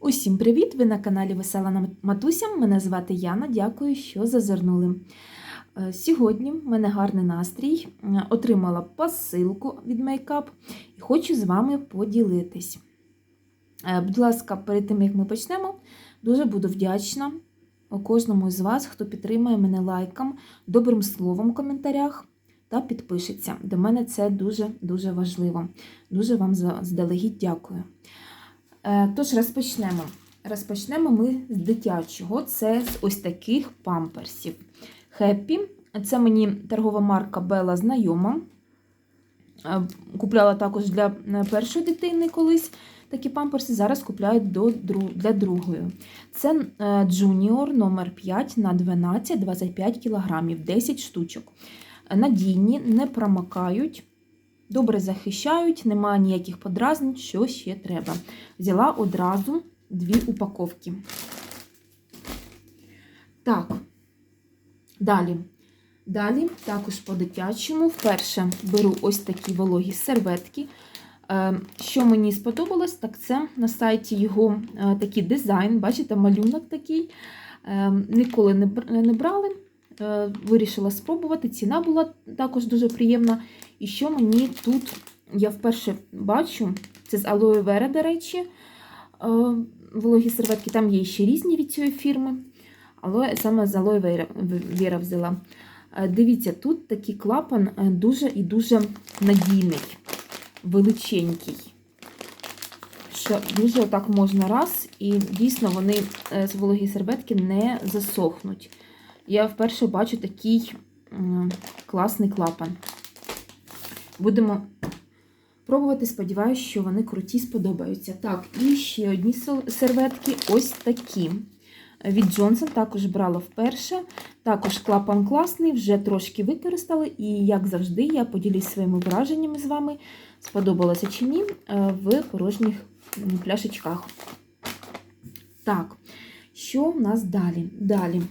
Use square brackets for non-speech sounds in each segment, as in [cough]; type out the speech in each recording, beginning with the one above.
Усім привіт! Ви на каналі Весела Матуся. Мене звати Яна. Дякую, що зазирнули. Е, Сьогодні в мене гарний настрій. Е, Отримала посилку від Makeup і хочу з вами поділитись. Е, Будь ласка, перед тим як ми почнемо, дуже буду вдячна кожному з вас, хто підтримує мене лайком, добрим словом в коментарях та підпишеться. До мене це дуже-дуже важливо. Дуже вам заздалегідь дякую. Е, Тож розпочнемо. Розпочнемо ми з дитячого. Це з ось таких памперсів. Хеппі. Це мені торгова марка Бела знайома. Е, Купляла також для е, першої дитини колись такі памперси. Зараз купляю до, для другої. Це Junior номер 5 на 12-25 кг, 10 штучок. Надійні, не промокають. Добре захищають, немає ніяких подразнень, що ще треба. Взяла одразу дві упаковки. Так, далі. Далі, також по-дитячому, вперше беру ось такі вологі серветки. Що мені сподобалось, так це на сайті його такий дизайн. Бачите, малюнок такий. Ніколи не брали. Вирішила спробувати. Ціна була також дуже приємна. І що мені тут, я вперше бачу, це з алоє вера, до речі, вологі серветки, там є ще різні від цієї фірми. Але саме з алоє вера взяла. Дивіться, тут такий клапан дуже і дуже надійний, величенький. Що дуже отак можна раз, і дійсно вони з вологі серветки не засохнуть. Я вперше бачу такий класний клапан. Будемо пробувати, сподіваюся, що вони круті сподобаються. Так, і ще одні серветки ось такі. Від Johnson також брала вперше. Також клапан класний, вже трошки використали, і, як завжди, я поділюсь своїми враженнями з вами, сподобалося чи ні, в порожніх пляшечках. Так, що в нас далі? Далі.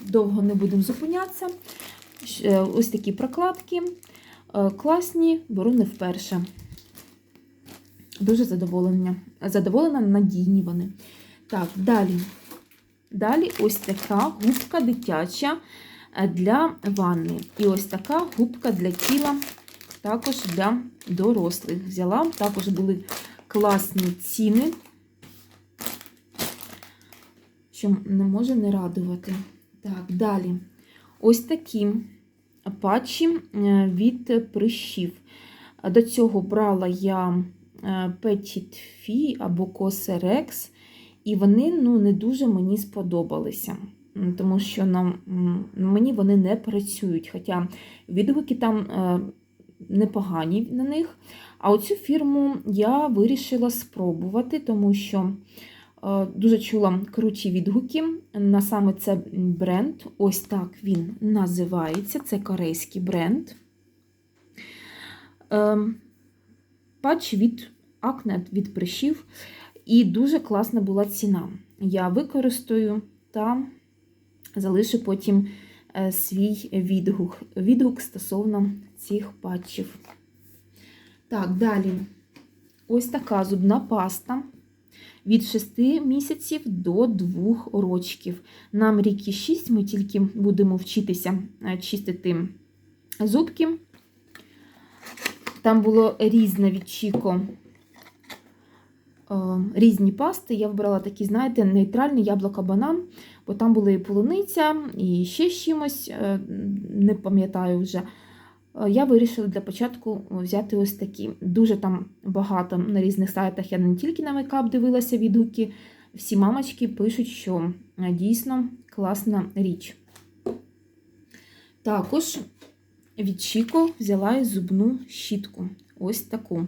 Довго не будемо зупинятися. Ось такі прокладки. Класні, беру не вперше. Дуже задоволення. задоволена, надійні вони. Так, далі. Далі ось така губка дитяча для ванни. І ось така губка для тіла, також для дорослих. Взяла, також були класні ціни, що не може не радувати. Так, далі. Ось такі патчі від прищів. До цього брала я Petit Fi або Cosrx, і вони ну, не дуже мені сподобалися, тому що нам, мені вони не працюють. Хоча відгуки там непогані на них. А оцю фірму я вирішила спробувати, тому що. Дуже чула круті відгуки на саме це бренд. Ось так він називається. Це корейський бренд. Патч від Акнет від прищів. І дуже класна була ціна. Я використаю та залишу потім свій відгук, відгук стосовно цих патчів. Так, далі ось така зубна паста від 6 місяців до 2 рочків. Нам рік 6, ми тільки будемо вчитися чистити зубки. Там було різне від Чіко, різні пасти. Я вибрала такі, знаєте, нейтральні яблуко-банан, бо там була і полуниця, і ще з чимось, не пам'ятаю вже. Я вирішила для початку взяти ось такі. Дуже там багато на різних сайтах я не тільки на мейкап дивилася відгуки. Всі мамочки пишуть, що дійсно класна річ. Також від Чіко взяла зубну щітку. Ось таку.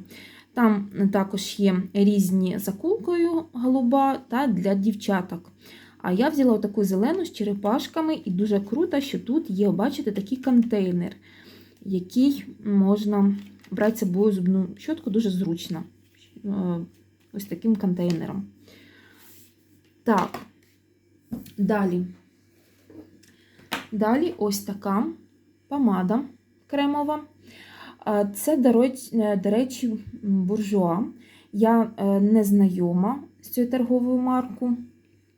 Там також є різні закулкою голуба та для дівчаток. А я взяла таку зелену з черепашками, і дуже круто, що тут є, бачите, такий контейнер який можна брати з собою зубну щотку дуже зручно. Ось таким контейнером. Так, далі. Далі ось така помада кремова. Це, до речі, буржуа. Я не знайома з цією торговою маркою.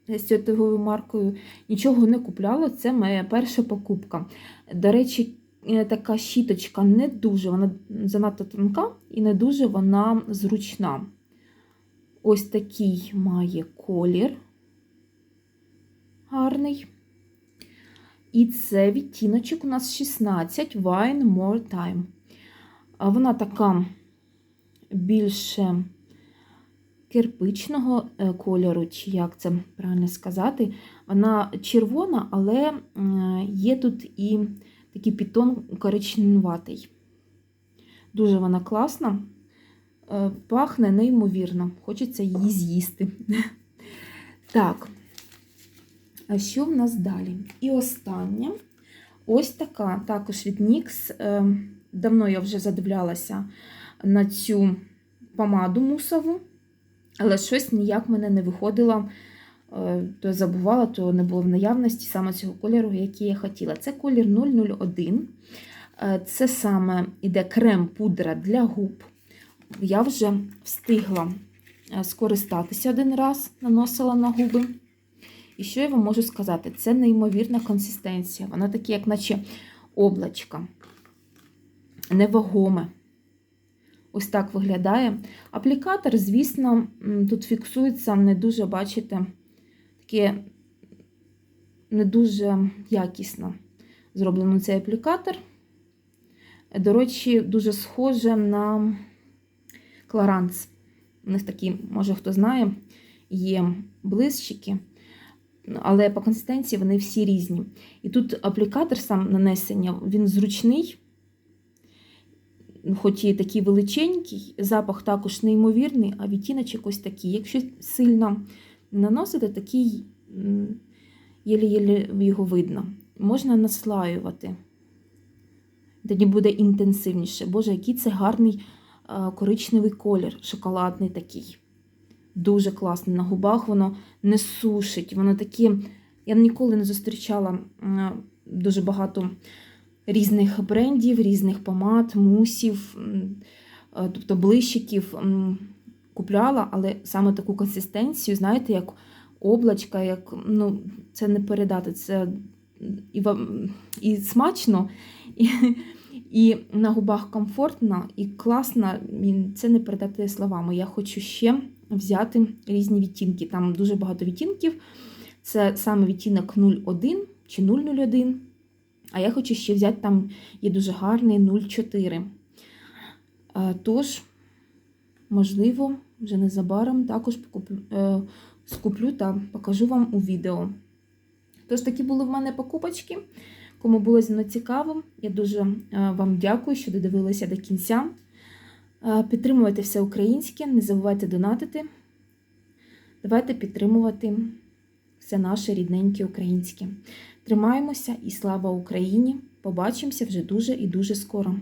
З цією торговою маркою нічого не купляла. Це моя перша покупка. До речі, е, така щіточка не дуже, вона занадто тонка і не дуже вона зручна. Ось такий має колір гарний. І це відтіночок у нас 16 Wine More Time. Вона така більше кирпичного е, кольору, чи як це правильно сказати. Вона червона, але е, є тут і такий підтон коричневатий. Дуже вона класна, Е, пахне неймовірно, хочеться її з'їсти. [laughs] Так, а що в нас далі? І останнє. Ось така, також від NYX. Е, Давно я вже задивлялася на цю помаду мусову, але щось ніяк мене не виходило. Е, То забувала, то не було в наявності саме цього кольору, який я хотіла. Це колір 001. Е, Це саме іде крем-пудра для губ. Я вже встигла е, скористатися один раз, наносила на губи. І що я вам можу сказати? Це неймовірна консистенція. Вона таке, як наче облачка. Невагоме. Ось так виглядає. Аплікатор, звісно, тут фіксується не дуже, бачите, таке не дуже якісно зроблено цей аплікатор. До речі, дуже схоже на Кларанс. У них такі, може хто знає, є блищики, але по консистенції вони всі різні. І тут аплікатор сам нанесення, він зручний, хоч і такий величенький, запах також неймовірний, а відтіночок ось такий. Якщо сильно наносити, такий, єлі-єлі його видно. Можна наслаювати. Тоді буде інтенсивніше. Боже, який це гарний коричневий колір, шоколадний такий. Дуже класний. На губах воно не сушить. Воно таке. Я ніколи не зустрічала дуже багато різних брендів, різних помад, мусів, тобто блищиків купляла, але саме таку консистенцію, знаєте, як облачка, як ну, це не передати. Це і, і смачно, і, і на губах комфортно, і класно. і Це не передати словами. Я хочу ще взяти різні відтінки. Там дуже багато відтінків. Це саме відтінок 01 чи 001. А я хочу ще взяти там є дуже гарний 0,4. Е, Тож, можливо, вже незабаром також покуплю, е, скуплю та покажу вам у відео. Тож, такі були в мене покупочки. Кому було зі мною цікаво, я дуже е, вам дякую, що додивилися до кінця. Е, Підтримуйте все українське, не забувайте донатити. Давайте підтримувати все наше рідненьке українське. Тримаємося і слава Україні! Побачимося вже дуже і дуже скоро.